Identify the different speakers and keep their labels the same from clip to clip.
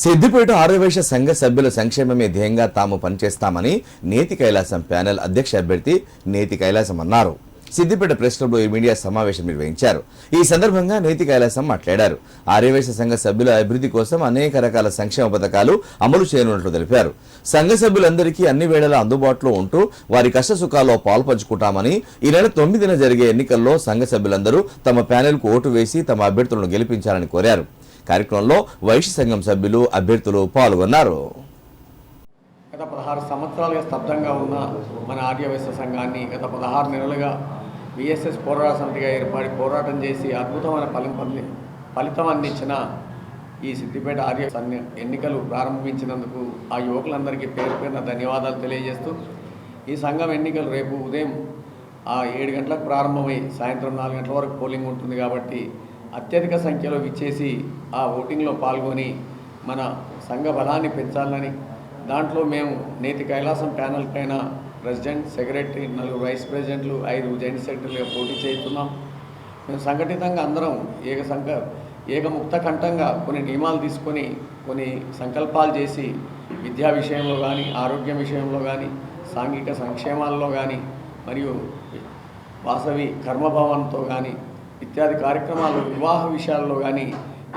Speaker 1: సిద్దిపేట ఆర్యవైశ్య సంఘ సభ్యుల సంక్షేమమే ధ్యేయంగా తాము పనిచేస్తామని నేతి కైలాసం ప్యానెల్ అధ్యక్ష అభ్యర్థి నేతి కైలాసం అన్నారు. సిద్దిపేట ప్రెస్ క్లబ్లో ఈ మీడియా సమావేశం నిర్వహించారు. ఈ సందర్భంగా నేతి కైలాసం మాట్లాడారు. ఆర్యవైశ్య సంఘ సభ్యుల అభివృద్ధి కోసం అనేక రకాల సంక్షేమ పథకాలు అమలు చేయనున్నట్లు తెలిపారు. సంఘ సభ్యులందరికీ అన్ని వేళలా అందుబాటులో ఉంటూ వారి కష్ట సుఖాల్లో పాల్పంచుకుంటామని ఈ నెల తొమ్మిదిన జరిగే ఎన్నికల్లో సంఘ సభ్యులందరూ తమ ప్యానెల్కు ఓటు వేసి తమ అభ్యర్థులను గెలిపించాలని కోరారు. కార్యక్రమంలో వైశ్య సంఘం సభ్యులు అభ్యర్థులు పాల్గొన్నారు.
Speaker 2: గత పదహారు సంవత్సరాలుగా స్తబ్దంగా ఉన్న మన ఆర్యవైశ్య సంఘాన్ని గత పదహారు నెలలుగా విఎస్ఎస్ పోరాట సమితిగా ఏర్పడి పోరాటం చేసి అద్భుతమైన ఫలితం ఫలితం అందించిన ఈ సిద్దిపేట ఆర్య ఎన్నికలు ప్రారంభించినందుకు ఆ యువకులందరికీ పేరు పేరున ధన్యవాదాలు తెలియజేస్తూ ఈ సంఘం ఎన్నికలు రేపు ఉదయం ఆ ఏడు గంటలకు ప్రారంభమై సాయంత్రం నాలుగు గంటల వరకు పోలింగ్ ఉంటుంది కాబట్టి అత్యధిక సంఖ్యలో విచ్చేసి ఆ ఓటింగ్లో పాల్గొని మన సంఘ బలాన్ని పెంచాలని దాంట్లో మేము నేతి కైలాసం ప్యానల్ పైన ప్రెసిడెంట్ సెక్రటరీ నలుగురు వైస్ ప్రెసిడెంట్లు ఐదు జాయింట్ సెక్రటరీలుగా పోటీ చేస్తున్నాం. మేము సంఘటితంగా అందరం ఏక సంక ఏకముక్త కంఠంగా కొన్ని నియమాలు తీసుకొని కొన్ని సంకల్పాలు చేసి విద్యా విషయంలో కానీ ఆరోగ్యం విషయంలో కానీ సాంఘిక సంక్షేమాల్లో కానీ మరియు వాసవి కర్మభావంతో కానీ ఇత్యాది కార్యక్రమాలు వివాహ విషయాల్లో కానీ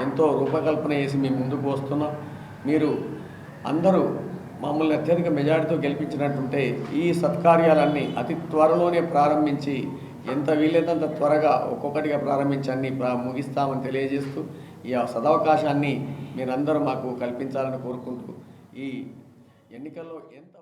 Speaker 2: ఎంతో రూపకల్పన చేసి మేము ముందుకు వస్తున్నాం. మీరు అందరూ మమ్మల్ని అత్యధిక మెజారిటీతో గెలిపించినట్టుంటే ఈ సత్కార్యాలన్నీ అతి త్వరలోనే ప్రారంభించి ఎంత వీలైనంత త్వరగా ఒక్కొక్కటిగా ప్రారంభించి అన్ని ప్రా- ముగిస్తామని తెలియజేస్తూ ఈ సదవకాశాన్ని మీరందరూ మాకు కల్పించాలని కోరుకుంటూ ఈ ఎన్నికల్లో ఎంత